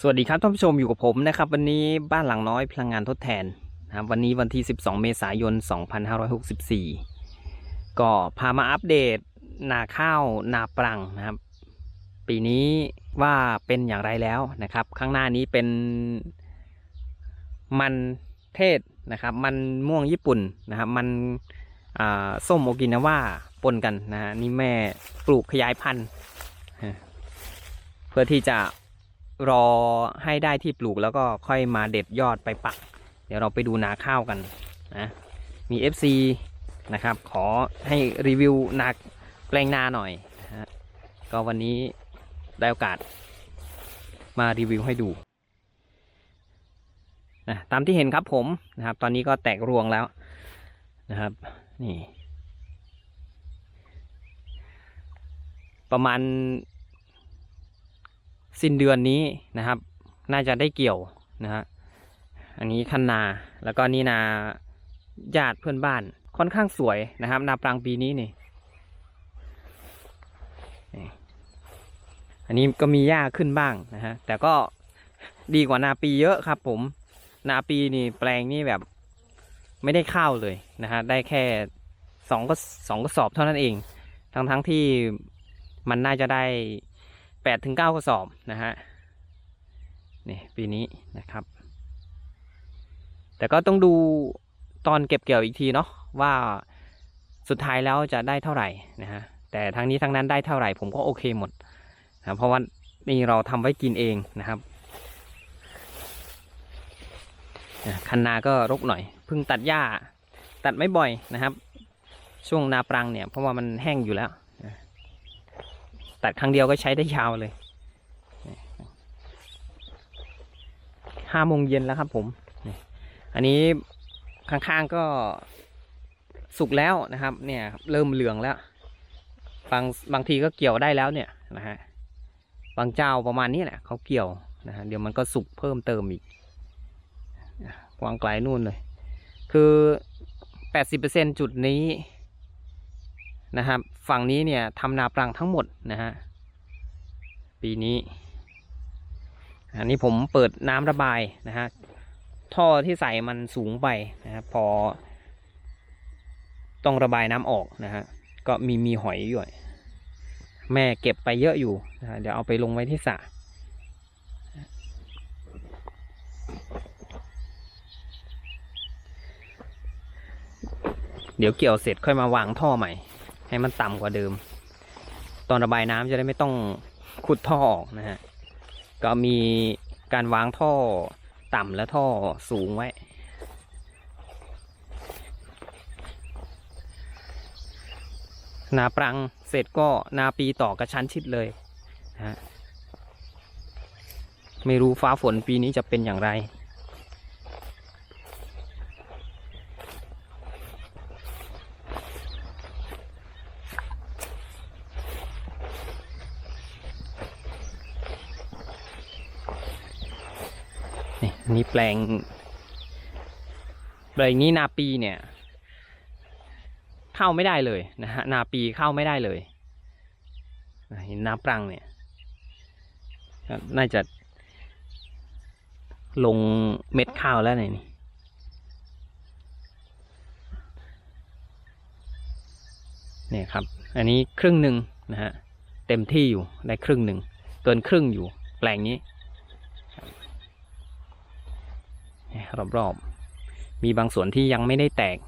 สวัสดีครับท่านผู้ชมอยู่กับผมนะครับ วันนี้บ้านหลังน้อยพลังงานทดแทนนะครับวันนี้วันที่ 12 เมษายน 2564 ก็พามาอัปเดตนาข้าวนาปรังนะครับ ปีนี้ว่าเป็นอย่างไรแล้วนะครับ ข้างหน้านี้เป็นมันเทศนะครับ มันม่วงญี่ปุ่นนะครับ มันส้มโอกินาว่าปนกันนะฮะนี่แม่ปลูกขยายพันธุ์ เพื่อที่จะ รอให้ได้ที่ปลูกแล้วก็ค่อยมาเด็ดยอดไปปัก เดี๋ยวเราไปดูนาข้าวกันนะมี FC นะครับ ขอให้รีวิวนาแปลงนาหน่อยนะฮะก็วันนี้ได้โอกาสมารีวิวให้ดูนะตามที่เห็นครับผมนะครับ ตอนนี้ก็แตกรวงแล้วนะครับ นี่ ประมาณ สิ้นเดือนนี้นะครับ น่าจะได้เกี่ยวนะฮะอันนี้คันนาแล้วก็นี่นาญาติเพื่อนบ้านค่อนข้างสวยนะครับ นาปรังปีนี้นี่อันนี้ก็มีหญ้าขึ้นบ้างนะฮะแต่ก็ดีกว่านาปีเยอะครับ ผม นาปีนี่แปลงนี่แบบไม่ได้ข้าวเลยนะฮะได้แค่สองก็สองกระสอบเท่านั้นเอง ทั้งทั้งที่มันน่าจะได้ แปดถึงเก้ากระสอบนะฮะนี่ปีนี้นะครับ แต่ก็ต้องดูตอนเก็บเกี่ยวอีกทีเนาะว่าสุดท้ายแล้วจะได้เท่าไหร่นะฮะแต่ทั้งนี้ทั้งนั้นได้เท่าไหร่ผมก็โอเคหมดนะเพราะว่านี่เราทำไว้กินเองนะครับคันนาก็รกหน่อยเพิ่งตัดหญ้าตัดไม่บ่อยนะครับ ช่วงนาปรังเนี่ยเพราะว่ามันแห้งอยู่แล้ว ตัดครั้งเดียวก็ใช้ได้ยาวเลยห้าโมงเย็นแล้วครับผม อันนี้ข้างๆก็สุกแล้วนะครับ เนี่ยเริ่มเหลืองแล้ว บางบางทีก็เกี่ยวได้แล้วเนี่ยนะฮะ บางเจ้าประมาณนี้แหละเขาเกี่ยวนะฮะเดี๋ยวมันก็สุกเพิ่มเติมอีกกวางไกลนู่นเลย คือแปดสิบเปอร์เซ็นจุดนี้นะครับ ฝั่งนี้เนี่ยทำนาปรังทั้งหมดนะฮะปีนี้ อันนี้ผมเปิดน้ำระบายนะฮะท่อที่ใส่มันสูงไปนะครับพอ ต้องระบายน้ำออกนะฮะก็มีมีหอยอยู่แม่เก็บไปเยอะอยู่นะะเดี๋ยวเอาไปลงไว้ที่สระเดี๋ยวเกี่ยวเสร็จค่อยมาวางท่อใหม่ ให้มันต่ำกว่าเดิม ตอนระบายน้ำจะได้ไม่ต้องขุดท่อออกนะฮะก็มีการวางท่อต่ำและท่อสูงไว้ นาปรังเสร็จก็นาปีต่อกระชั้นชิดเลยนะฮะไม่รู้ฟ้าฝนปีนี้จะเป็นอย่างไร นี่แปลงแปลงนี้นาปีเนี่ย เข้าไม่ได้เลยนะฮะนาปีเข้าไม่ได้เลยนะเห็นนาปรังเนี่ย น่าจะ ลงเม็ดข้าวแล้วเนี่ยนี่เนี่ยครับ อันนี้ครึ่งหนึ่งนะฮะ เต็มที่อยู่ได้ครึ่งหนึ่ง เกินครึ่งอยู่ แปลงนี้ รอบๆ มีบางส่วนที่ยังไม่ได้แตก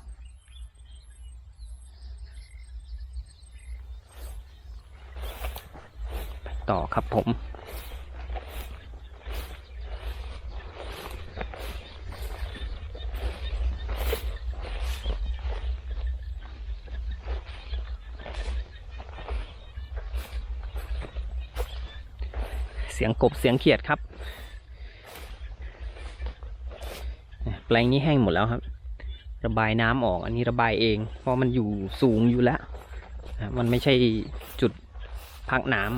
ต่อครับผมเสียงกบเสียงเขียดครับ แปลงนี้แห้งหมดแล้วครับ ระบายน้ำออกอันนี้ระบายเอง เพราะมันอยู่สูงอยู่แล้วมันไม่ใช่จุดพักน้ำ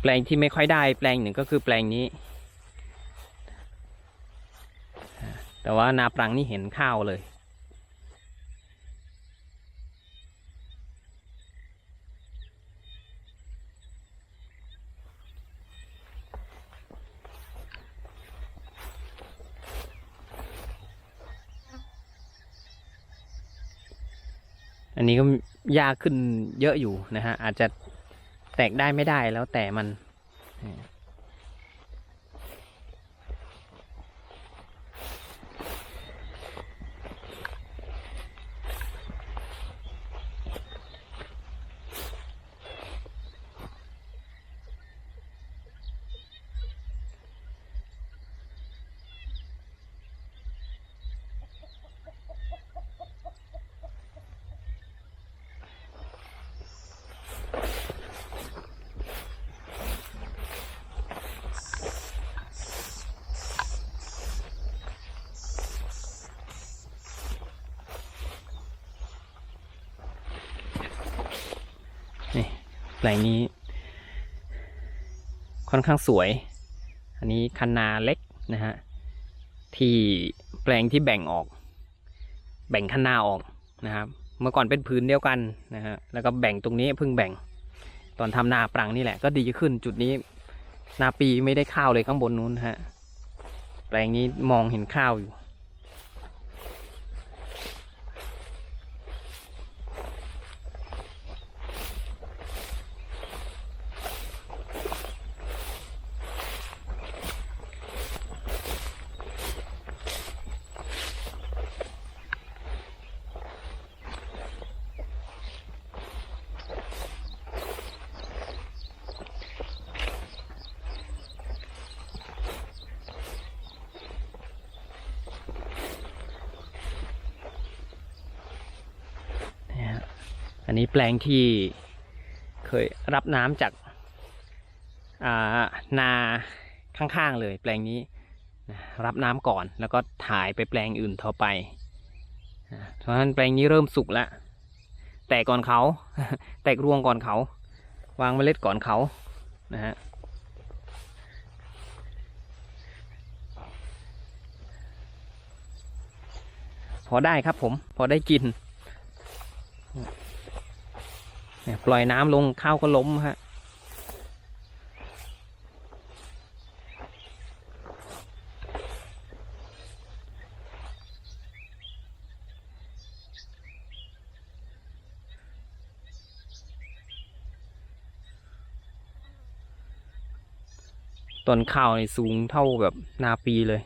แปลงที่ไม่ค่อยได้แปลงหนึ่งก็คือแปลงนี้ แต่ว่านาปรังนี่เห็นข้าวเลย อันนี้ก็ยากขึ้นเยอะอยู่นะฮะอาจจะแตกได้ไม่ได้แล้วแต่มัน แปลงนี้ ค่อนข้างสวย อันนี้คันนาเล็กนะฮะที่แปลงที่แบ่งออก แบ่งคันนาออกนะครับ เมื่อก่อนเป็นพื้นเดียวกันนะฮะแล้วก็แบ่งตรงนี้เพิ่งแบ่ง ตอนทำนาปรังนี่แหละก็ดีขึ้นจุดนี้นาปีไม่ได้ข้าวเลยข้างบนนู้นฮะแปลงนี้มองเห็นข้าวอยู่ อันนี้แปลงที่เคยรับน้ำจากานาข้างๆเลยแปลงนี้รับน้ำก่อนแล้วก็ถ่ายไปแปลงอื่นต่อไปเพราะฉะนั้นแปลงนี้เริ่มสุกแล้วแตกก่อนเขา แตกรวงก่อนเขา วางเมล็ดก่อนเขานะฮะพอได้ครับผม พอได้กิน ปล่อยน้ำลงข้าวก็ล้มฮะต้นข้าวในสูงเท่าแบบนาปีเลย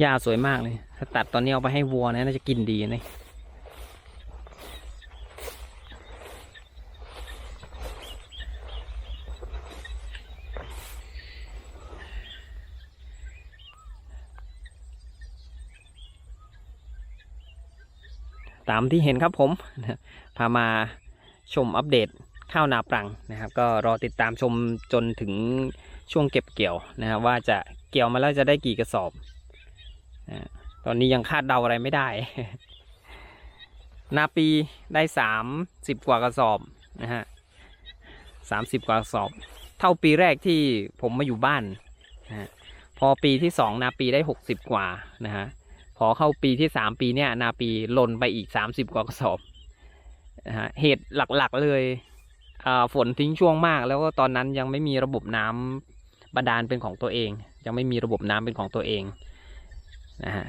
หญ้าสวยมากเลย ถ้าตัดตอนนี้เอาไปให้วัวนะน่าจะกินดีนะตามที่เห็นครับผม พามาชมอัปเดตข้าวนาปรังนะครับ ก็รอติดตามชมจนถึงช่วงเก็บเกี่ยวนะครับว่าจะเกี่ยวมาแล้วจะได้กี่กระสอบ ตอนนี้ยังคาดเดาอะไรไม่ได้ นาปีได้สามสิบกว่ากระสอบนะฮะสามสิบกว่ากระสอบ เท่าปีแรกที่ผมมาอยู่บ้านนะฮะพอปีที่สองนาปีได้หกสิบกว่านะฮะพอเข้าปีที่สามปีเนี้ยนาปีหล่นไปอีกสามสิบกว่ากระสอบนะฮะเหตุหลักๆเลยฝนทิ้งช่วงมาก แล้วก็ตอนนั้นยังไม่มีระบบน้ำบาดาลเป็นของตัวเอง ยังไม่มีระบบน้ำเป็นของตัวเอง นะฮะ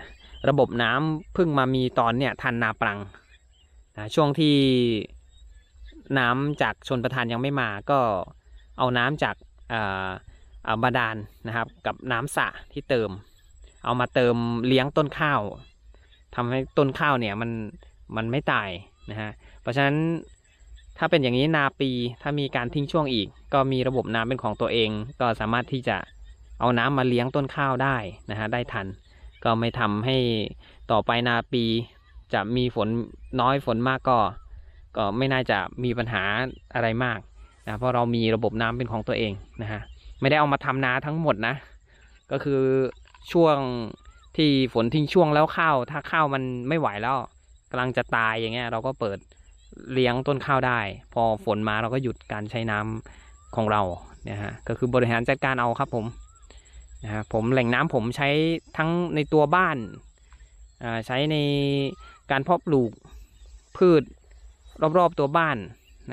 ระบบน้ำเพิ่งมามีตอนเนี่ยทันนาปรังนะช่วงที่น้ำจากชนประทานยังไม่มาก็เอาน้ำจากาบาดาลนะครับ กับน้ำสระที่เติม เอามาเติมเลี้ยงต้นข้าวทำให้ต้นข้าวเนี่ยมันมันไม่ตายนะฮะเพราะฉะนั้นถ้าเป็นอย่างนี้นาปีถ้ามีการทิ้งช่วงอีก ก็มีระบบน้ำเป็นของตัวเอง ก็สามารถที่จะเอาน้ำมาเลี้ยงต้นข้าวได้นะฮะได้ทัน ก็ไม่ทำให้ต่อไปนาปีจะมีฝนน้อยฝนมากก็ ก็ไม่น่าจะมีปัญหาอะไรมากนะเพราะเรามีระบบน้ำเป็นของตัวเองนะฮะไม่ได้เอามาทำนาทั้งหมดนะ ก็คือช่วงที่ฝนทิ้งช่วงแล้วข้าว ถ้าข้าวมันไม่ไหวแล้วกำลังจะตายอย่างเงี้ย เราก็เปิดเลี้ยงต้นข้าวได้ พอฝนมาเราก็หยุดการใช้น้ำของเราเนี่ยฮะก็คือบริหารจัดการเอาครับผม นะฮะผมแหล่งน้ำผมใช้ทั้งในตัวบ้านใช้ในการเพาะปลูกพืชรอบๆตัวบ้าน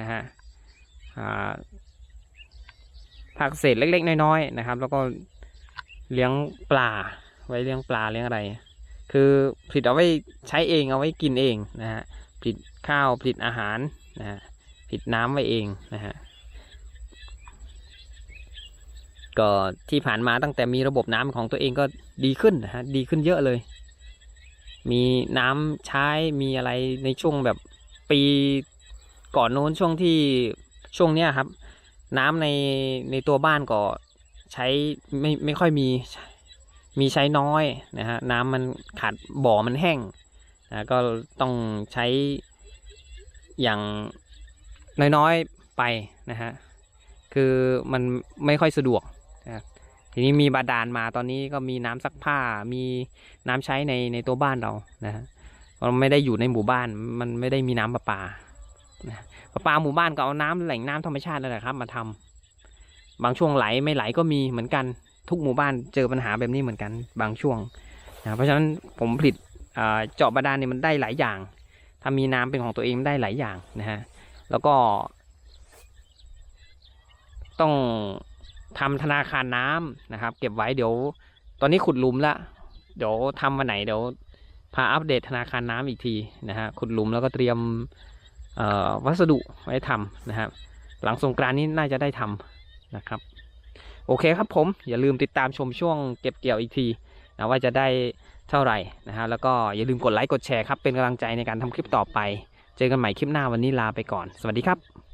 นะฮะผักเศษเล็ก ๆ น้อยๆนะครับ แล้วก็เลี้ยงปลาไว้เลี้ยงปลาเลี้ยงอะไร คือผลิตเอาไว้ใช้เองเอาไว้กินเองนะฮะผลิตข้าวผลิตอาหารนะฮะผลิตน้ำไว้เองนะฮะ ก็ที่ผ่านมาตั้งแต่มีระบบน้ำของตัวเองก็ดีขึ้นนะฮะดีขึ้นเยอะเลย มีน้ำใช้มีอะไรในช่วงแบบปีก่อนโน้นช่วงที่ช่วงเนี้ยครับ น้ำในในตัวบ้านก็ใช้ไม่ไม่ค่อยมีมีใช้น้อยนะฮะน้ำมันขาดบ่อมันแห้งนะก็ต้องใช้อย่างน้อยๆไปนะฮะคือมันไม่ค่อยสะดวก นะครับทีนี้มีบาดาลมาตอนนี้ก็มีน้ำซักผ้ามีน้ำใช้ในในตัวบ้านเรานะฮะมันไม่ได้อยู่ในหมู่บ้านมันไม่ได้มีน้ำประปานะประปาหมู่บ้านก็เอาน้ำแหล่งน้ำธรรมชาตินั่นแหละครับ มาทำบางช่วงไหลไม่ไหลก็มีเหมือนกัน ทุกหมู่บ้านเจอปัญหาแบบนี้เหมือนกัน บางช่วงนะเพราะฉะนั้นผมผลิตเจาะบาดาลเนี่ยมันได้หลายอย่าง ถ้ามีน้ำเป็นของตัวเองได้หลายอย่างนะฮะแล้วก็ ต้อง ทำธนาคารน้ำนะครับ เก็บไว้เดี๋ยว ตอนนี้ขุดหลุมละเดี๋ยวทำวันไหนเดี๋ยวพาอัปเดตธนาคารน้ำอีกทีนะฮะขุดหลุมแล้วก็เตรียมวัสดุไว้ทำนะครับ หลังสงกรานนี้น่าจะได้ทำนะครับ โอเคครับผมอย่าลืมติดตามชมช่วงเก็บเกี่ยวอีกทีนะว่าจะได้เท่าไหร่นะฮะแล้วก็อย่าลืมกดไลค์กดแชร์ครับเป็นกำลังใจในการทำคลิปต่อไป เจอกันใหม่คลิปหน้าวันนี้ลาไปก่อน สวัสดีครับ